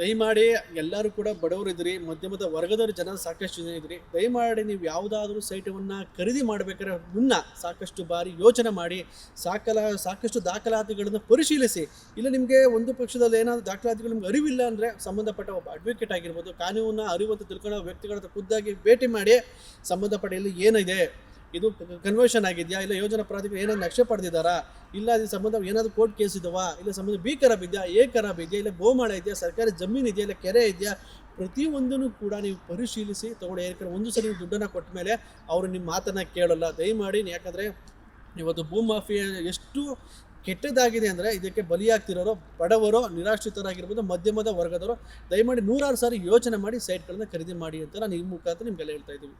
ದಯಮಾಡಿ ಎಲ್ಲರೂ ಕೂಡ ಬಡವರು ಇದ್ರಿ, ಮಧ್ಯಮದ ವರ್ಗದವರು ಜನ ಸಾಕಷ್ಟು ಜನ ಇದ್ರಿ, ದಯಮಾಡಿ ನೀವು ಯಾವುದಾದ್ರೂ ಸೈಟವನ್ನು ಖರೀದಿ ಮಾಡಬೇಕಾದ್ರೆ ಮುನ್ನ ಸಾಕಷ್ಟು ಬಾರಿ ಯೋಚನೆ ಮಾಡಿ, ಸಾಕಲ, ಸಾಕಷ್ಟು ದಾಖಲಾತಿಗಳನ್ನು ಪರಿಶೀಲಿಸಿ. ಇಲ್ಲ ನಿಮಗೆ ಒಂದು ಪಕ್ಷದಲ್ಲಿ ಏನಾದರೂ ದಾಖಲಾತಿಗಳು ನಿಮ್ಗೆ ಅರಿವಿಲ್ಲ ಅಂದರೆ ಸಂಬಂಧಪಟ್ಟ ಒಬ್ಬ ಅಡ್ವೊಕೇಟ್ ಆಗಿರ್ಬೋದು, ಕಾನೂನನ್ನ ಅರಿವಂತ ತಿಳ್ಕೊಳ್ಳೋ ವ್ಯಕ್ತಿಗಳ ಖುದ್ದಾಗಿ ಭೇಟಿ ಮಾಡಿ ಸಂಬಂಧಪಟ್ಟ ಇಲ್ಲಿ ಏನಿದೆ ಇದು ಕನ್ವರ್ಷನ್ ಆಗಿದೆಯಾ? ಇಲ್ಲ ಯೋಜನಾ ಪ್ರಾಧಿಕಾರ ಏನಾದ್ರು ನಕ್ಷೆ ಪಡೆದಿದ್ದಾರಾ? ಇಲ್ಲ ಇದು ಸಂಬಂಧ ಏನಾದರೂ ಕೋರ್ಟ್ ಕೇಸ್ ಇದಾವಾ? ಇಲ್ಲ ಸಂಬಂಧ ಬಿ ಖರಾಬ್ ಇದೆಯಾ? ಎ ಖರಾಬ್ ಇದೆಯಾ? ಇಲ್ಲ ಗೋಮಾಳ ಇದೆಯಾ? ಸರ್ಕಾರಿ ಜಮೀನು ಇದೆಯಾ? ಇಲ್ಲ ಕೆರೆ ಇದೆಯಾ? ಪ್ರತಿಯೊಂದನ್ನು ಕೂಡ ನೀವು ಪರಿಶೀಲಿಸಿ ತಗೊಂಡು ಯಾಕಂದ್ರೆ ಒಂದು ಸರಿ ನೀವು ದುಡ್ಡನ್ನು ಕೊಟ್ಟ ಮೇಲೆ ಅವರು ನಿಮ್ಮ ಮಾತನ್ನು ಕೇಳಲ್ಲ. ದಯಮಾಡಿ ಯಾಕಂದರೆ ಇವತ್ತು ಭೂಮಾಫಿಯಾ ಎಷ್ಟು ಕೆಟ್ಟದಾಗಿದೆ ಅಂದರೆ ಇದಕ್ಕೆ ಬಲಿಯಾಗ್ತಿರೋರು ಬಡವರು, ನಿರಾಶ್ರಿತರಾಗಿರ್ಬೋದು, ಮಧ್ಯಮದ ವರ್ಗದವರು. ದಯಮಾಡಿ ನೂರಾರು ಸಾರಿ ಯೋಚನೆ ಮಾಡಿ ಸೈಟ್ಗಳನ್ನು ಖರೀದಿ ಮಾಡಿ ಅಂತ ನಾನು ಈ ಮುಖಾಂತರ ನಿಮಗೆಲ್ಲ ಹೇಳ್ತಾ ಇದ್ದೀವಿ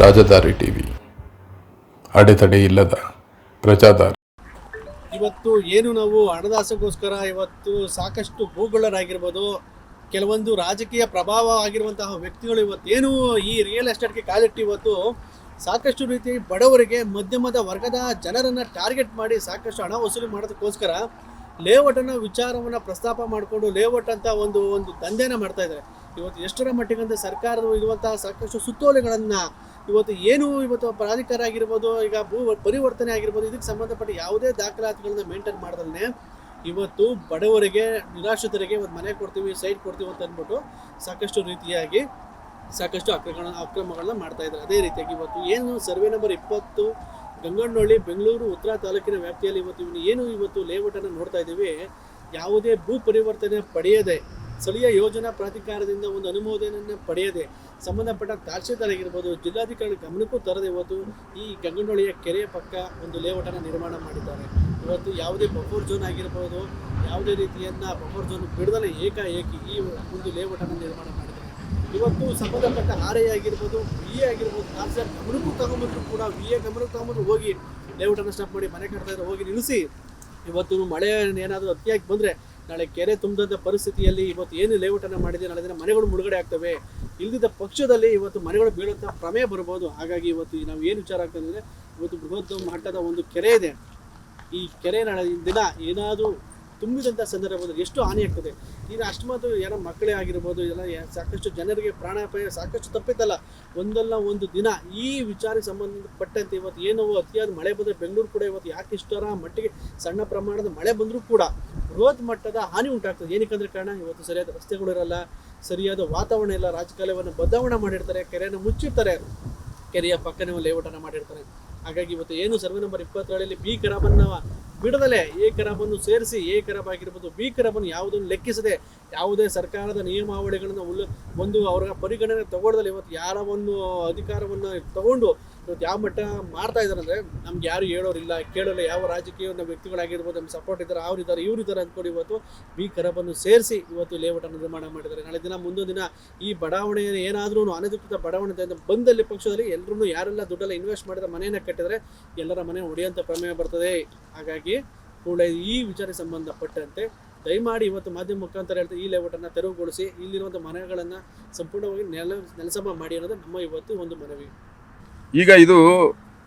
ರಾಜಧಾರಿ ಟಿವಿ. ಅಡೆತಡೆ ಇಲ್ಲದ ಪ್ರಜಾದಾರಿ. ಇವತ್ತು ಏನು ನಾವು ಹಣದಾಸಕ್ಕೋಸ್ಕರ ಇವತ್ತು ಸಾಕಷ್ಟು ಭೂಗಳರಾಗಿರ್ಬೋದು ಕೆಲವೊಂದು ರಾಜಕೀಯ ಪ್ರಭಾವ ಆಗಿರುವಂತಹ ವ್ಯಕ್ತಿಗಳು ಇವತ್ತೇನು ಈ ರಿಯಲ್ ಎಸ್ಟೇಟ್ಗೆ ಕಾಲಿಟ್ಟು ಇವತ್ತು ಸಾಕಷ್ಟು ರೀತಿ ಬಡವರಿಗೆ ಮಧ್ಯಮದ ವರ್ಗದ ಜನರನ್ನು ಟಾರ್ಗೆಟ್ ಮಾಡಿ ಸಾಕಷ್ಟು ಹಣ ವಸೂಲಿ ಮಾಡೋದಕ್ಕೋಸ್ಕರ ಲೇಔಟನ್ನು ವಿಚಾರವನ್ನು ಪ್ರಸ್ತಾಪ ಮಾಡಿಕೊಂಡು ಲೇಔಟ್ ಅಂತ ಒಂದು ಒಂದು ದಂಧೆನ ಮಾಡ್ತಾ ಇದ್ದಾರೆ. ಇವತ್ತು ಎಷ್ಟರ ಮಟ್ಟಿಗಂತ ಸರ್ಕಾರದ ಇರುವಂತಹ ಸಾಕಷ್ಟು ಸುತ್ತೋಲೆಗಳನ್ನು ಇವತ್ತು ಏನು ಇವತ್ತು ಪ್ರಾಧಿಕಾರ ಆಗಿರ್ಬೋದು, ಈಗ ಭೂ ಪರಿವರ್ತನೆ ಆಗಿರ್ಬೋದು, ಇದಕ್ಕೆ ಸಂಬಂಧಪಟ್ಟ ಯಾವುದೇ ದಾಖಲಾತಿಗಳನ್ನ ಮೇಂಟೈನ್ ಮಾಡ್ದಲೇ ಇವತ್ತು ಬಡವರಿಗೆ, ನಿರಾಶ್ರಿತರಿಗೆ ಒಂದು ಮನೆ ಕೊಡ್ತೀವಿ ಸೈಟ್ ಕೊಡ್ತೀವಿ ಅಂತ ಅಂದ್ಬಿಟ್ಟು ಸಾಕಷ್ಟು ರೀತಿಯಾಗಿ ಸಾಕಷ್ಟು ಅಕ್ರಮ, ಅಕ್ರಮಗಳನ್ನ ಮಾಡ್ತಾ ಇದ್ದಾರೆ. ಅದೇ ರೀತಿಯಾಗಿ ಇವತ್ತು ಏನು ಸರ್ವೆ ನಂಬರ್ ಇಪ್ಪತ್ತು ಗಂಗಣ್ಣಹಳ್ಳಿ ಬೆಂಗಳೂರು, ಉತ್ತರ ತಾಲೂಕಿನ ವ್ಯಾಪ್ತಿಯಲ್ಲಿ ಇವತ್ತು ಇವನು ಏನು ಇವತ್ತು ಲೇಔಟನ್ನು ನೋಡ್ತಾ ಇದ್ದೀವಿ, ಯಾವುದೇ ಭೂ ಪರಿವರ್ತನೆ ಪಡೆಯದೆ ಸ್ಥಳೀಯ ಯೋಜನಾ ಪ್ರಾಧಿಕಾರದಿಂದ ಒಂದು ಅನುಮೋದನೆಯನ್ನು ಪಡೆಯದೆ ಸಂಬಂಧಪಟ್ಟ ತಹಶೀಲ್ದಾರ್ ಆಗಿರ್ಬೋದು ಜಿಲ್ಲಾಧಿಕಾರಿ ಗಮನಕ್ಕೂ ತರದೆ ಇವತ್ತು ಈ ಗಂಗನೊಳಿಯ ಕೆರೆಯ ಪಕ್ಕ ಒಂದು ಲೇಔಟನ್ನು ನಿರ್ಮಾಣ ಮಾಡಿದ್ದಾರೆ. ಇವತ್ತು ಯಾವುದೇ ಬಫೋರ್ ಝೋನ್ ಆಗಿರ್ಬೋದು, ಯಾವುದೇ ರೀತಿಯನ್ನು ಬಫೋರ್ ಝೋನ್ ಬಿಡದಲ್ಲಿ ಏಕಾಏಕಿ ಈ ಒಂದು ಲೇಔಟನ್ನು ನಿರ್ಮಾಣ ಮಾಡಿದ್ದಾರೆ. ಇವತ್ತು ಸಂಬಂಧಪಟ್ಟ ಆರ್ ಎ ಆಗಿರ್ಬೋದು ವಿ ಎ ಆಗಿರ್ಬೋದು ತಹಸೀಲ್ದಾರ್ ಗಮನಕ್ಕೂ ತಗೊಂಬಂದ್ರು ಕೂಡ ವಿ ಎ ಗಮನಕ್ಕೆ ತಗೊಂಬಂದು ಹೋಗಿ ಲೇಔಟನ್ನು ಸ್ಟಾಪ್ ಮಾಡಿ ಮನೆ ಕಟ್ತಾ ಹೋಗಿ ನಿಲ್ಲಿಸಿ. ಇವತ್ತು ಮಳೆ ಏನಾದರೂ ಅತಿಯಾಗಿ ಬಂದರೆ ನಾಳೆ ಕೆರೆ ತುಂಬಿದಂಥ ಪರಿಸ್ಥಿತಿಯಲ್ಲಿ ಇವತ್ತು ಏನು ಲೇಔಟನ್ನು ಮಾಡಿದೆ, ನಾಳೆ ದಿನ ಮನೆಗಳು ಮುಳುಗಡೆ ಆಗ್ತವೆ. ಇಲ್ಲದಿದ್ದ ಪಕ್ಷದಲ್ಲಿ ಇವತ್ತು ಮನೆಗಳು ಬೀಳುವಂಥ ಪ್ರಮೇಯ ಬರ್ಬೋದು. ಹಾಗಾಗಿ ಇವತ್ತು ನಾವು ಏನು ವಿಚಾರ ಆಗ್ತದೆ ಅಂದರೆ, ಇವತ್ತು ಬೃಹತ್ ಮಟ್ಟದ ಒಂದು ಕೆರೆ ಇದೆ. ಈ ಕೆರೆ ನಾಳೆ ದಿನ ಏನಾದರೂ ತುಂಬಿದಂಥ ಸಂದರ್ಭದಲ್ಲಿ ಎಷ್ಟು ಹಾನಿ ಆಗ್ತದೆ? ಈಗ ಅಷ್ಟಮಾತು ಏನೋ ಮಕ್ಕಳೇ ಆಗಿರ್ಬೋದು ಎಲ್ಲ ಸಾಕಷ್ಟು ಜನರಿಗೆ ಪ್ರಾಣಾಪಾಯ ಸಾಕಷ್ಟು ತಪ್ಪಿತಲ್ಲ. ಒಂದಲ್ಲ ಒಂದು ದಿನ ಈ ವಿಚಾರ ಸಂಬಂಧಪಟ್ಟಂತೆ ಇವತ್ತು ಏನೋ ಅತಿಯಾದ ಮಳೆ ಬಂದರೆ ಬೆಂಗಳೂರು ಕೂಡ ಇವತ್ತು ಯಾಕೆ ಇಷ್ಟರ ಮಟ್ಟಿಗೆ ಸಣ್ಣ ಪ್ರಮಾಣದ ಮಳೆ ಬಂದರೂ ಕೂಡ ಬೃಹತ್ ಮಟ್ಟದ ಹಾನಿ ಉಂಟಾಗ್ತದೆ. ಏನಕ್ಕಂದ್ರೆ ಕಾರಣ, ಇವತ್ತು ಸರಿಯಾದ ರಸ್ತೆಗಳಿರಲ್ಲ ಸರಿಯಾದ ವಾತಾವರಣ ಇಲ್ಲ ರಾಜಕಾಲವನ್ನು ಬದಲಾವಣೆ ಮಾಡಿರ್ತಾರೆ ಕೆರೆಯನ್ನು ಮುಚ್ಚಿರ್ತಾರೆ ಕೆರೆಯ ಪಕ್ಕನೇ ಲೇಔಟನ್ನು ಮಾಡಿರ್ತಾರೆ. ಹಾಗಾಗಿ ಇವತ್ತು ಏನು ಸರ್ವೆ ನಂಬರ್ ಇಪ್ಪತ್ತೇಳಲ್ಲಿ ಬಿ ಖರಾಬನ್ನು ಬಿಡದಲೆ ಎ ಕರಬನ್ನು ಸೇರಿಸಿ, ಎ ಕರಬ್ ಆಗಿರ್ಬೋದು ಬಿ ಕರಬನ್ನು ಯಾವುದನ್ನು ಲೆಕ್ಕಿಸದೆ, ಯಾವುದೇ ಸರ್ಕಾರದ ನಿಯಮಾವಳಿಗಳನ್ನು ಉಲ್ಲ ಒಂದು ಅವರ ಪರಿಗಣನೆ ತಗೊಳ್ದಲ್ಲಿ ಇವತ್ತು ಯಾರ ಒಂದು ಅಧಿಕಾರವನ್ನು ತಗೊಂಡು ಇವತ್ತು ಯಾವ ಮಟ್ಟ ಮಾಡ್ತಾ ಇದ್ದಾರೆ ಅಂದರೆ, ನಮ್ಗೆ ಯಾರು ಹೇಳೋರಿಲ್ಲ, ಕೇಳೋಲ್ಲ, ಯಾವ ರಾಜಕೀಯ ಒಂದು ವ್ಯಕ್ತಿಗಳಾಗಿರ್ಬೋದು, ನಮ್ಮ ಸಪೋರ್ಟ್ ಇದ್ದಾರೆ ಅವರಿದ್ದಾರೆ ಇವರಿದ್ದಾರೆ ಅಂದ್ಕೊಂಡು ಇವತ್ತು ಬಿ ಕರಬನ್ನು ಸೇರಿಸಿ ಇವತ್ತು ಲೇಔಟನ್ನು ನಿರ್ಮಾಣ ಮಾಡಿದ್ದಾರೆ. ನಾಳೆ ದಿನ ಮುಂದೊಂದು ದಿನ ಈ ಬಡಾವಣೆಯ ಏನಾದರೂ ಅನಧಿಕೃತ ಬಡಾವಣೆ ಬಂದಲ್ಲಿ ಪಕ್ಷದಲ್ಲಿ ಎಲ್ಲರೂ ಯಾರೆಲ್ಲ ದುಡ್ಡೆಲ್ಲ ಇನ್ವೆಸ್ಟ್ ಮಾಡಿದ ಮನೆಯನ್ನು ಕಟ್ಟಿದರೆ ಎಲ್ಲರ ಮನೆ ಹೊಡೆಯುವಂಥ ಪ್ರಮೇಯ ಬರ್ತದೆ. ಹಾಗಾಗಿ ಕೂಡ ಈ ವಿಚಾರ ಸಂಬಂಧಪಟ್ಟಂತೆ ದಯಮಾಡಿ ಇವತ್ತು ಮಾಧ್ಯಮ ಮುಖಾಂತರ ಹೇಳ್ತಾ ಈ ಲೇಔಟನ್ನು ತೆರವುಗೊಳಿಸಿ ಇಲ್ಲಿರುವಂಥ ಮನೆಗಳನ್ನು ಸಂಪೂರ್ಣವಾಗಿ ನೆಲ, ನೆಲಸಮ ಮಾಡಿ ಅನ್ನೋದು ನಮ್ಮ ಇವತ್ತು ಒಂದು ಮನವಿ. ಈಗ ಇದು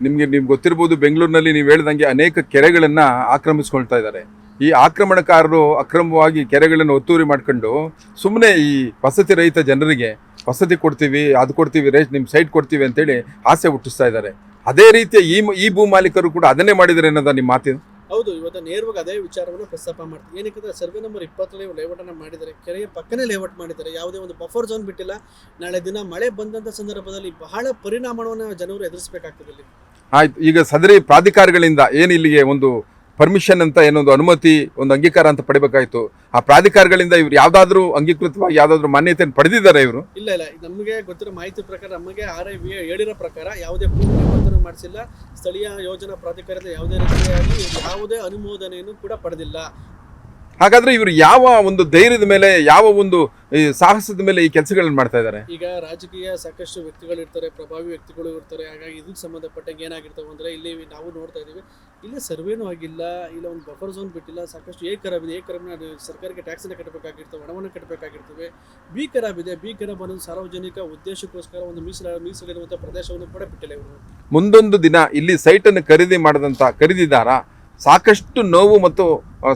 ನಿಮಗೆ ನಿಮ್ಗೆ ಗೊತ್ತಿರ್ಬೋದು, ಬೆಂಗಳೂರಿನಲ್ಲಿ ನೀವು ಹೇಳ್ದಂಗೆ ಅನೇಕ ಕೆರೆಗಳನ್ನು ಆಕ್ರಮಿಸ್ಕೊಳ್ತಾ ಇದ್ದಾರೆ. ಈ ಆಕ್ರಮಣಕಾರರು ಅಕ್ರಮವಾಗಿ ಕೆರೆಗಳನ್ನು ಒತ್ತುವರಿ ಮಾಡ್ಕೊಂಡು ಸುಮ್ಮನೆ ಈ ವಸತಿ ರಹಿತ ಜನರಿಗೆ ವಸತಿ ಕೊಡ್ತೀವಿ, ಅದು ಕೊಡ್ತೀವಿ, ರೇಷ್ ನಿಮ್ಮ ಸೈಟ್ ಕೊಡ್ತೀವಿ ಅಂತೇಳಿ ಆಸೆ ಹುಟ್ಟಿಸ್ತಾ ಇದ್ದಾರೆ. ಅದೇ ರೀತಿಯ ಈ ಈ ಭೂ ಮಾಲೀಕರು ಕೂಡ ಅದನ್ನೇ ಮಾಡಿದರೆ ಅನ್ನೋದ ನಿಮ್ಮ ಮಾತಿನ? ಹೌದು ಇವತ್ತು ನೇರವಾಗಿ ಅದೇ ವಿಚಾರವನ್ನು ಪ್ರಸ್ತಾಪ ಮಾಡ್ತೀವಿ. ಏನಕ್ಕೆ ಸರ್ವೆ ನಂಬರ್ ಇಪ್ಪತ್ತರಲ್ಲಿ ಲೇಔಟನ್ನು ಮಾಡಿದ್ದಾರೆ. ಕೆರೆಯ ಪಕ್ಕನೇ ಲೇಔಟ್ ಮಾಡಿದ್ದಾರೆ. ಯಾವುದೇ ಒಂದು ಬಫರ್ ಝೋನ್ ಬಿಟ್ಟಿಲ್ಲ. ನಾಳೆ ದಿನ ಮಳೆ ಬಂದಂಥ ಸಂದರ್ಭದಲ್ಲಿ ಬಹಳ ಪರಿಣಾಮವನ್ನು ಜನರು ಎದುರಿಸಬೇಕಾಗ್ತದೆ ಇಲ್ಲಿ. ಆಯ್ತು ಈಗ ಸದರಿ ಪ್ರಾಧಿಕಾರಗಳಿಂದ ಏನು ಇಲ್ಲಿಗೆ ಒಂದು ಪರ್ಮಿಷನ್ ಅಂತ ಏನೊಂದು ಅನುಮತಿ, ಒಂದು ಅಂಗೀಕಾರ ಅಂತ ಪಡಿಬೇಕಾಯ್ತು. ಆ ಪ್ರಾಧಿಕಾರಗಳಿಂದ ಇವ್ರು ಯಾವ್ದಾದ್ರು ಅಂಗೀಕೃತವಾಗಿ ಯಾವ್ದಾದ್ರು ಮಾನ್ಯತೆಯನ್ನು ಪಡೆದಿದ್ದಾರೆ ಇವರು? ಇಲ್ಲ ಇಲ್ಲ. ನಮಗೆ ಗೊತ್ತಿರೋ ಮಾಹಿತಿ ಪ್ರಕಾರ ನಮಗೆ ಆರ್ ಐ ಹೇಳಿರೋ ಪ್ರಕಾರ ಯಾವುದೇ ಪೂರ್ಣ ಮಾಡಿಸಿಲ್ಲ. ಸ್ಥಳೀಯ ಯೋಜನಾ ಪ್ರಾಧಿಕಾರದ ಯಾವುದೇ ರೀತಿಯಾಗಿ ಯಾವುದೇ ಅನುಮೋದನೆಯನ್ನು ಕೂಡ ಪಡೆದಿಲ್ಲ. ಹಾಗಾದ್ರೆ ಇವರು ಯಾವ ಒಂದು ಧೈರ್ಯದ ಮೇಲೆ ಯಾವ ಒಂದು ಸಾಹಸದ ಮೇಲೆ ಈ ಕೆಲಸಗಳನ್ನ ಮಾಡ್ತಾ ಇದ್ದಾರೆ? ಈಗ ರಾಜಕೀಯ ಸಾಕಷ್ಟು ವ್ಯಕ್ತಿಗಳು ಇರ್ತಾರೆ ಪ್ರಭಾವಿ ವ್ಯಕ್ತಿಗಳು ಇರ್ತಾರೆ ಹಾಗಾಗಿ ಇದಕ್ಕೆ ಸಂಬಂಧಪಟ್ಟಂಗೆ ಏನಾಗಿರ್ತಾವೆ ಅಂದ್ರೆ ಇಲ್ಲಿ ನಾವು ನೋಡ್ತಾ ಇದೀವಿ ಇಲ್ಲಿ ಸರ್ವೇನೂ ಆಗಿಲ್ಲ ಇಲ್ಲ ಒಂದು ಬಫರ್ ಝೋನ್ ಬಿಟ್ಟಿಲ್ಲ ಸಾಕಷ್ಟು ಎ ಖರಾಬ್ ಇದೆ ಎ ಖರಾಬ್ನ ಸರ್ಕಾರಕ್ಕೆ ಟ್ಯಾಕ್ಸ್ ಕಟ್ಟಬೇಕಾಗಿರ್ತವೆ ಹಣವನ್ನು ಕಟ್ಟಬೇಕಾಗಿರ್ತವೆ ಬಿ ಖರಾಬ್ ಇದೆ ಬಿ ಖರಾಬ್ ಅನ್ನೋದು ಸಾರ್ವಜನಿಕ ಉದ್ದೇಶಕ್ಕೋಸ್ಕರ ಒಂದು ಮೀಸಲ ಮೀಸಲಿರುವಂತಹ ಪ್ರದೇಶವನ್ನು ಕೂಡ ಬಿಟ್ಟಿಲ್ಲ ಇವರು. ಮುಂದೊಂದು ದಿನ ಇಲ್ಲಿ ಸೈಟನ್ನು ಖರೀದಿ ಮಾಡಿದಂಥ ಖರೀದಿದಾರ ಸಾಕಷ್ಟು ನೋವು ಮತ್ತು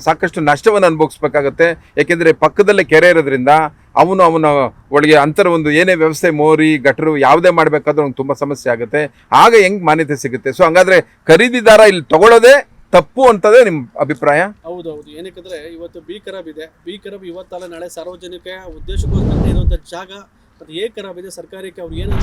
ಸಾಕಷ್ಟು ನಷ್ಟವನ್ನು ಅನುಭವಿಸ್ಬೇಕಾಗತ್ತೆ. ಏಕೆಂದರೆ ಪಕ್ಕದಲ್ಲೇ ಕೆರೆ ಇರೋದ್ರಿಂದ ಅವನು ಅವನ ಒಳಗೆ ಅಂತರ ಒಂದು ಏನೇ ವ್ಯವಸ್ಥೆ ಮೋರಿ, ಗಟರು ಯಾವುದೇ ಮಾಡಬೇಕಾದ್ರೂ ಅವ್ನಿಗೆ ತುಂಬ ಸಮಸ್ಯೆ ಆಗುತ್ತೆ. ಆಗ ಹೆಂಗೆ ಮಾನ್ಯತೆ ಸಿಗುತ್ತೆ? ಸೊ ಹಂಗಾದರೆ ಖರೀದಿದಾರ ಇಲ್ಲಿ ತಗೊಳ್ಳೋದೇ ತಪ್ಪು ಅಂತದೇ ನಿಮ್ಮ ಅಭಿಪ್ರಾಯ? ಹೌದೌದು. ಏನಕ್ಕಂದ್ರೆ ಇವತ್ತು ಬಿ ಖರಾಬ್ ಇದೆ. ಬಿ ಖರಾಬ್ ಇವತ್ತಲ್ಲ ನಾಳೆ ಸಾರ್ವಜನಿಕ ಉದ್ದೇಶಕ್ಕೋಸ್ಕರ ಇರುವಂಥ ಜಾಗ ಮತ್ತು ಏಕೆ ಖರಾಬಿದೆ ಸರ್ಕಾರಕ್ಕೆ ಅವ್ರು ಏನು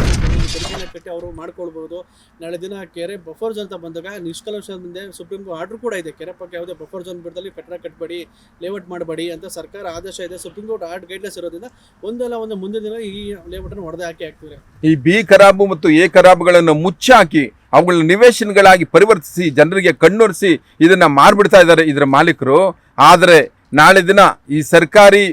ತೆರಿಗೆನ ಕಟ್ಟಿ ಅವರು ಮಾಡ್ಕೊಳ್ಬೋದು. ನಾಳೆ ದಿನ ಕೆರೆ ಬಫರ್ ಜೋನ್ ಅಂತ ಬಂದಾಗ ನಿಷ್ಕಲಶ ಮುಂದೆ ಸುಪ್ರೀಂ ಕೋರ್ಟ್ ಆರ್ಡರ್ ಕೂಡ ಇದೆ. ಕೆರೆ ಪಕ್ಕ ಯಾವುದೇ ಬಫರ್ ಜೋನ್ ಬಿಡದಲ್ಲಿ ಕಟ್ಟಡ ಕಟ್ಟಬೇಡಿ ಲೇಔಟ್ ಮಾಡಬೇಡಿ ಅಂತ ಸರ್ಕಾರ ಆದೇಶ ಇದೆ. ಸುಪ್ರೀಂ ಕೋರ್ಟ್ ಆರ್ಡ್ ಗೈಡ್ಲೈನ್ಸ್ ಇರೋದ್ರಿಂದ ಒಂದಲ್ಲ ಒಂದು ಮುಂದಿನ ದಿನ ಈ ಲೇಔಟನ್ನು ಹೊಡೆದು ಹಾಕಿ ಹಾಕ್ತಿದ್ದಾರೆ. ಈ ಬಿ ಖರಾಬು ಮತ್ತು ಎ ಖರಾಬುಗಳನ್ನು ಮುಚ್ಚಾಕಿ ಅವುಗಳನ್ನ ನಿವೇಶನಗಳಾಗಿ ಪರಿವರ್ತಿಸಿ, ಜನರಿಗೆ ಕಣ್ಣೊರೆಸಿ ಇದನ್ನ ಮಾರ್ಬಿಡ್ತಾ ಇದ್ದಾರೆ ಇದರ ಮಾಲೀಕರು. ಆದರೆ ನಾಳೆ ದಿನ ಈ ಸರ್ಕಾರಿ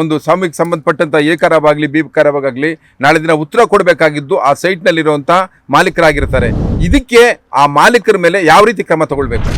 ಒಂದು ಸ್ವಾಮಿಗೆ ಸಂಬಂಧಪಟ್ಟಂತ ಎ ಖರಾಬಾಗಲಿ ಬಿ ಖರಾಬಾಗಲಿ ನಾಳೆ ದಿನ ಉತ್ತರ ಕೊಡಬೇಕಾಗಿದ್ದು ಆ ಸೈಟ್ನಲ್ಲಿರುವಂಥ ಮಾಲೀಕರಾಗಿರ್ತಾರೆ. ಇದಕ್ಕೆ ಆ ಮಾಲೀಕರ ಮೇಲೆ ಯಾವ ರೀತಿ ಕ್ರಮ ತಗೊಳ್ಬೇಕು?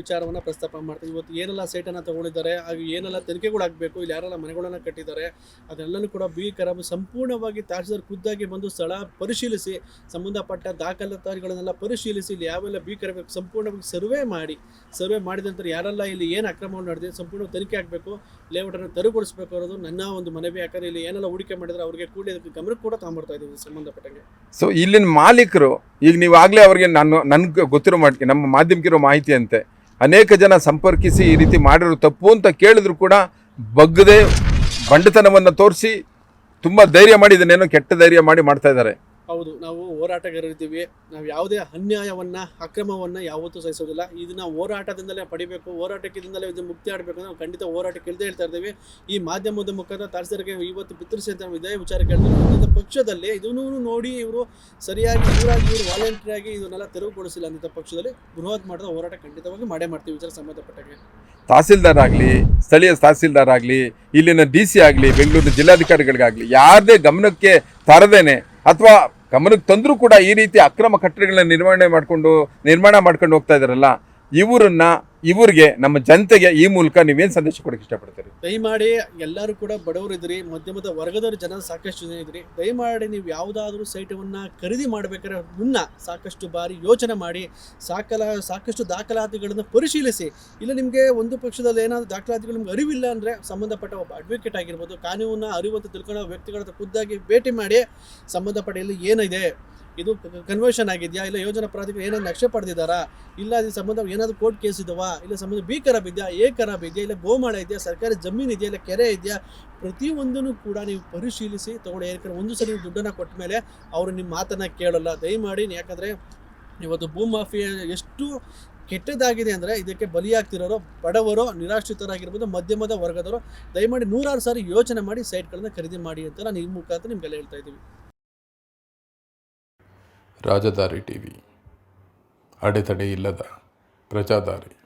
ವಿಚಾರವನ್ನ ಪ್ರಸ್ತಾಪ ಮಾಡ್ತೀವಿ. ಇವತ್ತು ಏನೆಲ್ಲ ಸೈಟನ್ನು ತಗೊಂಡಿದ್ದಾರೆ, ಹಾಗೂ ಏನೆಲ್ಲ ತನಿಖೆಗಳು ಆಗಬೇಕು, ಇಲ್ಲಿ ಯಾರೆಲ್ಲ ಮನೆಗಳನ್ನ ಕಟ್ಟಿದ್ದಾರೆ, ಅದೆಲ್ಲನೂ ಕೂಡ ಬಿ ಸಂಪೂರ್ಣವಾಗಿ ತಹಸೀಲ್ದಾರ್ ಖುದ್ದಾಗಿ ಬಂದು ಸ್ಥಳ ಪರಿಶೀಲಿಸಿ, ಸಂಬಂಧಪಟ್ಟ ದಾಖಲಾತಿಗಳನ್ನೆಲ್ಲ ಪರಿಶೀಲಿಸಿ, ಇಲ್ಲಿ ಯಾವೆಲ್ಲ ಬಿ ಸಂಪೂರ್ಣವಾಗಿ ಸರ್ವೆ ಮಾಡಿ, ಸರ್ವೆ ಮಾಡಿದ ನಂತರ ಯಾರೆಲ್ಲ ಇಲ್ಲಿ ಏನು ಅಕ್ರಮಗಳು ನಡೆದಿದೆ ಸಂಪೂರ್ಣ ತನಿಖೆ ಆಗಬೇಕು ಲೇಔಟನ್ನು ತೆರವುಗೊಳಿಸಬೇಕು ಅನ್ನೋದು ನನ್ನ ಒಂದು ಮನವಿ. ಯಾಕಂದ್ರೆ ಇಲ್ಲಿ ಏನೆಲ್ಲ ಹೂಡಿಕೆ ಮಾಡಿದ್ರೆ ಅವರಿಗೆ ಕೂಡಿ ಅದಕ್ಕೆ ಗಮನಕ್ಕೆ ಕೂಡ ತಗೊಂಬರ್ತಾ ಇದ್ದೀವಿ ಸಂಬಂಧಪಟ್ಟಂಗೆ. ಸೊ ಇಲ್ಲಿನ ಮಾಲೀಕರು, ಈಗ ನೀವು ಆಗಲೇ ಅವರಿಗೆ ನಾನು, ನನ್ಗೆ ಗೊತ್ತಿರೋ ಮಟ್ಟಿಗೆ ನಮ್ಮ ಮಾಧ್ಯಮಕ್ಕಿರೋ ಮಾಹಿತಿ ಅಂತೆ ಅನೇಕ ಜನ ಸಂಪರ್ಕಿಸಿ ಈ ರೀತಿ ಮಾಡಿರೋ ತಪ್ಪು ಅಂತ ಕೇಳಿದ್ರು ಕೂಡ ಬಗ್ಗದೆ ಬಂಡತನವನ್ನು ತೋರಿಸಿ ತುಂಬ ಧೈರ್ಯ ಮಾಡಿ ಕೆಟ್ಟ ಧೈರ್ಯ ಮಾಡಿ ಮಾಡ್ತಾ ಇದ್ದಾರೆ. ಹೌದು, ನಾವು ಹೋರಾಟಗಾರರಿದ್ದೀವಿ. ನಾವು ಯಾವುದೇ ಅನ್ಯಾಯವನ್ನ, ಅಕ್ರಮವನ್ನ ಯಾವತ್ತೂ ಸಹಿಸೋದಿಲ್ಲ. ಇದನ್ನ ಹೋರಾಟದಿಂದಲೇ ಪಡಿಬೇಕು ಹೋರಾಟಕ್ಕಿಂದಲೇ ಇದು ಮುಕ್ತಿ ಆಡಬೇಕು ನಾವು ಖಂಡಿತ ಹೋರಾಟಕ್ಕೆ ಇಲ್ಲದೆ ಹೇಳ್ತಾ ಇದ್ದೀವಿ ಈ ಮಾಧ್ಯಮದ ಮುಖಾಂತರ ತಾರಸರಿಗೆ ಇವತ್ತು ಬಿತ್ತರಿಸಿ ಅಂತ ಇದೇ ವಿಚಾರ ಕೇಳ್ತೀವಿ ಇಂಥ ಪಕ್ಷದಲ್ಲಿ ಇದನ್ನು ನೋಡಿ ಇವರು ಸರಿಯಾಗಿ ಇವರಾಗಿ ಇವರು ವಾಲಂಟಿಯರ್ ಆಗಿ ಇದನ್ನೆಲ್ಲ ತೆರವುಗೊಳಿಸಿಲ್ಲ ಅಂತ ಪಕ್ಷದಲ್ಲಿ ಬೃಹತ್ ಮಾಡಿದ ಹೋರಾಟ ಖಂಡಿತವಾಗಿ ಮಾಡೇ ಮಾಡ್ತೀವಿ ವಿಚಾರ ಸಂಬಂಧಪಟ್ಟಾಗೆ ತಹಸೀಲ್ದಾರ್ ಆಗಲಿ ಸ್ಥಳೀಯ ತಹಸೀಲ್ದಾರ್ ಆಗಲಿ ಇಲ್ಲಿನ ಡಿ ಸಿ ಆಗಲಿ, ಬೆಂಗಳೂರಿನ ಜಿಲ್ಲಾಧಿಕಾರಿಗಳಿಗಾಗಲಿ, ಯಾರದೇ ಗಮನಕ್ಕೆ ತರದೇನೆ ಅಥವಾ ಗಮನಕ್ಕೆ ತಂದರೂ ಕೂಡ ಈ ರೀತಿ ಅಕ್ರಮ ಕಟ್ಟಡಗಳನ್ನ ನಿರ್ವಹಣೆ ಮಾಡಿಕೊಂಡು ನಿರ್ಮಾಣ ಮಾಡ್ಕೊಂಡು ಹೋಗ್ತಾ ಇದ್ದಾರಲ್ಲ ಇವರನ್ನ ಇವರಿಗೆ ನಮ್ಮ ಜನತೆಗೆ ಈ ಮೂಲಕ ನೀವೇನು ಸಂದೇಶ ಕೊಡಕ್ಕೆ ಇಷ್ಟಪಡ್ತೀರಿ? ದಯಮಾಡಿ ಎಲ್ಲರೂ ಕೂಡ ಬಡವರು ಇದ್ರಿ ಮಧ್ಯಮದ ವರ್ಗದವರು ಜನ ಸಾಕಷ್ಟು ಜನ ಇದ್ರಿ, ದಯಮಾಡಿ ನೀವು ಯಾವುದಾದ್ರೂ ಸೈಟವನ್ನು ಖರೀದಿ ಮಾಡ್ಬೇಕಾದ್ರೆ ಮುನ್ನ ಸಾಕಷ್ಟು ಬಾರಿ ಯೋಚನೆ ಮಾಡಿ, ಸಾಕಲ, ಸಾಕಷ್ಟು ದಾಖಲಾತಿಗಳನ್ನು ಪರಿಶೀಲಿಸಿ. ಇಲ್ಲ ನಿಮಗೆ ಒಂದು ಪಕ್ಷದಲ್ಲಿ ಏನಾದರೂ ದಾಖಲಾತಿಗಳು ನಿಮ್ಗೆ ಅರಿವಿಲ್ಲ ಅಂದರೆ ಸಂಬಂಧಪಟ್ಟ ಒಬ್ಬ ಅಡ್ವೊಕೇಟ್ ಆಗಿರ್ಬೋದು, ಕಾನೂನನ್ನ ಅರಿವಂತ ತಿಳ್ಕೊಳ್ಳೋ ವ್ಯಕ್ತಿಗಳ ಖುದ್ದಾಗಿ ಭೇಟಿ ಮಾಡಿ ಸಂಬಂಧಪಟ್ಟ ಇಲ್ಲಿ ಏನಿದೆ ಇದು ಕನ್ವರ್ಷನ್ ಆಗಿದೆಯಾ? ಇಲ್ಲ ಯೋಜನಾ ಪ್ರಾಧಿಕಾರ ಏನಾದ್ರು ನಕ್ಷೆ ಪಡೆದಿದ್ದಾರಾ? ಇಲ್ಲ ಅದ್ರ ಸಂಬಂಧ ಏನಾದರೂ ಕೋರ್ಟ್ ಕೇಸ್ ಇದಾವಾ? ಇಲ್ಲ ಸಂಬಂಧ ಬಿ ಖರಾಬ್ ಇದೆಯಾ? ಎ ಖರಾಬ್ ಇದೆಯಾ? ಇಲ್ಲ ಗೋಮಾಳ ಇದೆಯಾ? ಸರ್ಕಾರಿ ಜಮೀನು ಇದೆಯಾ? ಇಲ್ಲ ಕೆರೆ ಇದೆಯಾ? ಪ್ರತಿಯೊಂದನ್ನು ಕೂಡ ನೀವು ಪರಿಶೀಲಿಸಿ ತಗೊಂಡು ಯಾಕಂದರೆ ಒಂದು ಸರಿ ದುಡ್ಡನ್ನು ಕೊಟ್ಟ ಮೇಲೆ ಅವರು ನಿಮ್ಮ ಮಾತನ್ನು ಕೇಳಲ್ಲ. ದಯಮಾಡಿ ಯಾಕಂದರೆ ಇವತ್ತು ಭೂ ಮಾಫಿಯಾ ಎಷ್ಟು ಕೆಟ್ಟದಾಗಿದೆ ಅಂದರೆ ಇದಕ್ಕೆ ಬಲಿಯಾಗ್ತಿರೋರು, ಬಡವರು, ನಿರಾಶ್ರಿತರಾಗಿರ್ಬೋದು, ಮಧ್ಯಮದ ವರ್ಗದವರು, ದಯಮಾಡಿ ನೂರಾರು ಸಾರಿ ಯೋಚನೆ ಮಾಡಿ ಸೈಟ್ಗಳನ್ನು ಖರೀದಿ ಮಾಡಿ ಅಂತ ನಾನು ಈ ಮುಖಾಂತರ ನಿಮಗೆಲ್ಲ ಹೇಳ್ತಾ ಇದ್ದೀವಿ. ರಾಜದಾರಿ ಟಿವಿ. ಅಡೆತಡೆ ಇಲ್ಲದ ಪ್ರಜಾದಾರಿ.